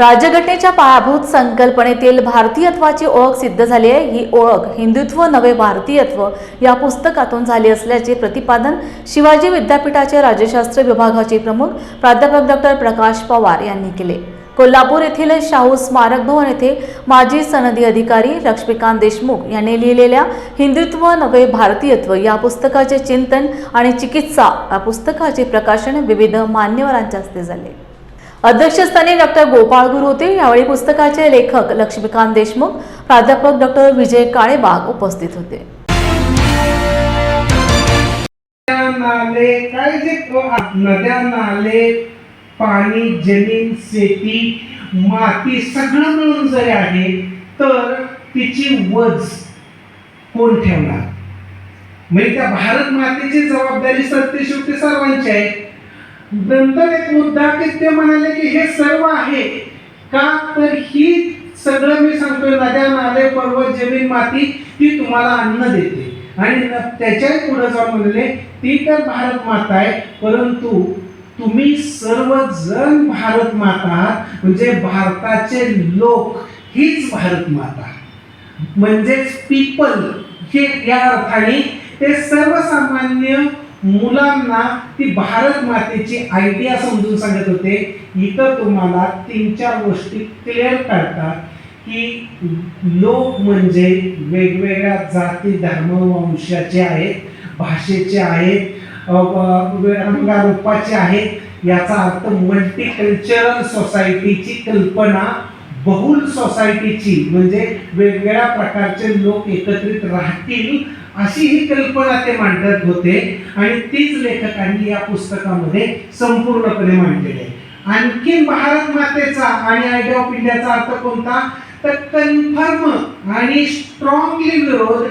राज्यघटनेच्या पायाभूत संकल्पनेतील भारतीयत्वाची ओळख सिद्ध झाली आहे. ही ओळख हिंदुत्व नवे भारतीयत्व या पुस्तकातून झाली असल्याचे प्रतिपादन शिवाजी विद्यापीठाचे राज्यशास्त्र विभागाचे प्रमुख प्राध्यापक डॉक्टर प्रकाश पवार यांनी केले. कोल्हापूर येथील शाहू स्मारक भवन येथे माजी सनदी अधिकारी लक्ष्मीकांत देशमुख यांनी लिहिलेल्या हिंदुत्व नवे भारतीयत्व या पुस्तकाचे चिंतन आणि चिकित्सा या पुस्तकाचे प्रकाशन विविध मान्यवरांच्या हस्ते झाले. अध्यक्षस्थानी डॉक्टर गोपाळ गुरु होते. यावेळी पुस्तकाचे लेखक लक्ष्मीकांत देशमुख प्राध्यापक डॉक्टर विजय काळेबाग उपस्थित होते. नाले काय जे नद्या नाले पाणी जमीन शेती माती सगळं मिळून जरी आहे तर तिची वज कोण ठेवणार? म्हणजे त्या भारत मातेची जबाबदारी सरते शेवटी सर्वांची आहे. नंतर एक मुद्दा की ते म्हणाले की हे सर्व आहे. का? तर ही सगळं मी सांगतोय नद्या नाले पर्वत जमीन माती ती तुम्हाला अन्न देते. आणि न- त्याच्याही पुढे जाऊन म्हणले ती तर भारत माता आहे परंतु तुम्ही सर्वजण भारत माता आहात. म्हणजे भारताचे लोक हीच भारत माता म्हणजेच पीपल हे या अर्थाने ते सर्वसामान्य मुलांना ती भारत मातेची आयडिया समजून सांगत होते. इथं तुम्हाला तीन चार गोष्टी क्लिअर करतात की लोक म्हणजे वेगवेगळ्या जाती धर्म वंशाचे आहेत भाषेचे आहेत रंगारूपाचे आहेत. याचा अर्थ मल्टीकल्चरल सोसायटीची कल्पना बहुल सोसायटीची म्हणजे वेगवेगळ्या प्रकारचे लोक एकत्रित राहतील अशी ही कल्पना ते मांडत होते. आणि तीच लेखकांनी या पुस्तकामध्ये संपूर्णपणे मांडलेली आहे. आणखी भारत मातेचा आणि आयडिया ऑफ इंडियाचा अर्थ कोणता? तर कन्फर्म आणि स्ट्रॉंगली विरोध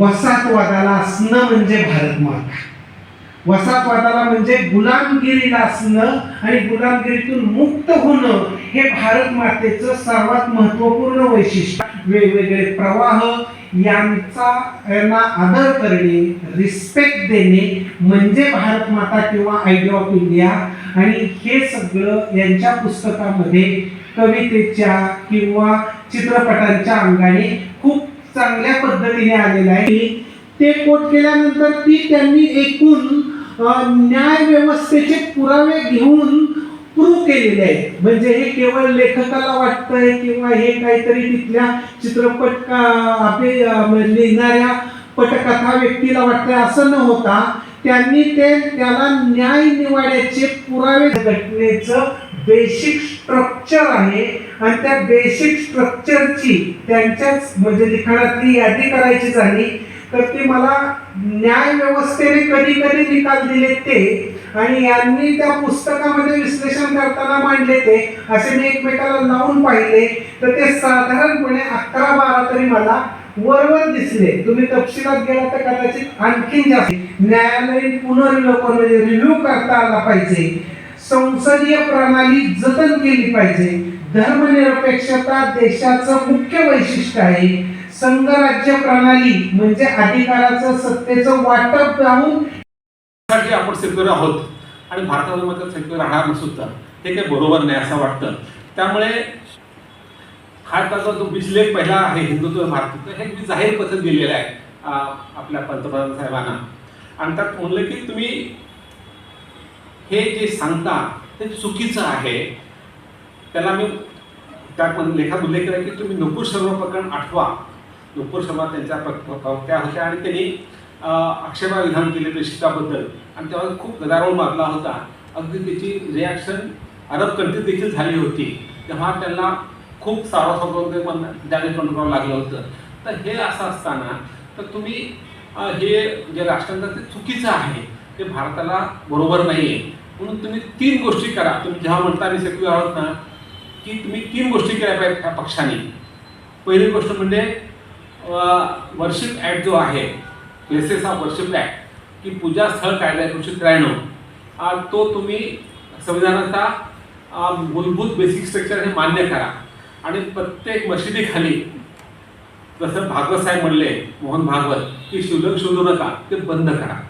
वसाहतवादाला असणं म्हणजे भारत माता. वसाहतवादाला म्हणजे गुलामगिरीला असणं आणि गुलामगिरीतून मुक्त होणं हे भारत मातेचं सर्वात महत्त्वपूर्ण वैशिष्ट्य. वेगवेगळे प्रवाह यांचा यांना आदर करणे रिस्पेक्ट देणे म्हणजे भारत माता किंवा आयडिया ऑफ इंडिया आणि हे सगळं यांच्या पुस्तकामध्ये कवितेच्या किंवा चित्रपटांच्या अंगाने खूप चांगल्या पद्धतीने आलेलं आहे. ते कोट केल्यानंतर ती त्यांनी एकूण न्याय व्यवस्थेचे पुरावे घेऊन प्रूव्ह केलेले आहेत. म्हणजे हे केवळ लेखकाला वाटतंय किंवा हे काहीतरी तिथल्या चित्रपट का- आपले लिहिणाऱ्या पटकथा व्यक्तीला वाटतंय असं न होता त्यांनी ते त्याला न्याय निवाड्याचे पुरावे घटनेचं बेसिक स्ट्रक्चर आहे आणि त्या बेसिक स्ट्रक्चरची त्यांच्याच म्हणजे लिखाणातली यादी करायची झाली तर ते मला न्याय व्यवस्थेने कधी कधी निकाल दिले ते. आणि यांनी त्या पुस्तकामध्ये विश्लेषण करताना मांडले ते. असे मी एकमेकाला लावून पाहिले. तर ते साधारणपणे अकरा बारा तरी मला वरवर दिसले. तुम्ही तपशिलात गेला तर कदाचित आणखीन जास्त. न्यायालयीन पुनर्विलोकन म्हणजे रिव्ह्यू करता आला पाहिजे. संसदीय प्रणाली जतन केली पाहिजे. धर्मनिरपेक्षता देशाचं मुख्य वैशिष्ट्य आहे. संघराज्य प्रणाली म्हणजे अधिकाराचं सत्तेचं वाटप राहून साठी आपण सेक्युलर आहोत आणि भारतामध्ये मात्र सेक्युलर राहणार नसुद्धा. हे काही बरोबर नाही असं वाटतं. त्यामुळे हा त्याचा जो बिजलेख पहिला आहे हिंदुत्व भारत हे मी जाहीर पद्धत दिलेलं आहे आपल्या पंतप्रधान साहेबांना. आणि त्यात म्हणलं की तुम्ही हे जे सांगता ते चुकीचं आहे. त्याला मी त्यात लेखात उल्लेख केला की तुम्ही नको सर्व प्रकरण आठवा. नुपूर समाज त्यांच्या प्रवक्त्या होत्या आणि त्यांनी आक्षेपा विधान केले प्रशिक्षकाबद्दल आणि तेव्हा खूप गदारोळ मारला होता. अगदी त्याची रिॲक्शन अरब कंट्री देखील झाली होती. तेव्हा त्यांना खूप सारा पण डॅमेज पण करावं लागलं होतं. तर हे असं असताना तर तुम्ही हे जे राष्ट्रांचं ते चुकीचं आहे. ते भारताला बरोबर नाही आहे म्हणून तुम्ही तीन गोष्टी करा. तुम्ही जेव्हा म्हणता मी सेक्युअर आहोत ना की तुम्ही तीन गोष्टी केल्या पाहिजे त्या पक्षाने. पहिली गोष्ट म्हणजे वर्शिप ॲक्ट जो आहे प्लेसेस ऑफ वर्शिप ॲक्ट की पूजा स्थळ कायदा एकोणीसशे त्र्याण्णव तो तुम्ही संविधानाचा मूलभूत बेसिक स्ट्रक्चर हे मान्य करा. आणि प्रत्येक मशिदीखाली जसं भागवत साहेब म्हणले मोहन भागवत की शिवलिंग शोधू नका ते बंद करा.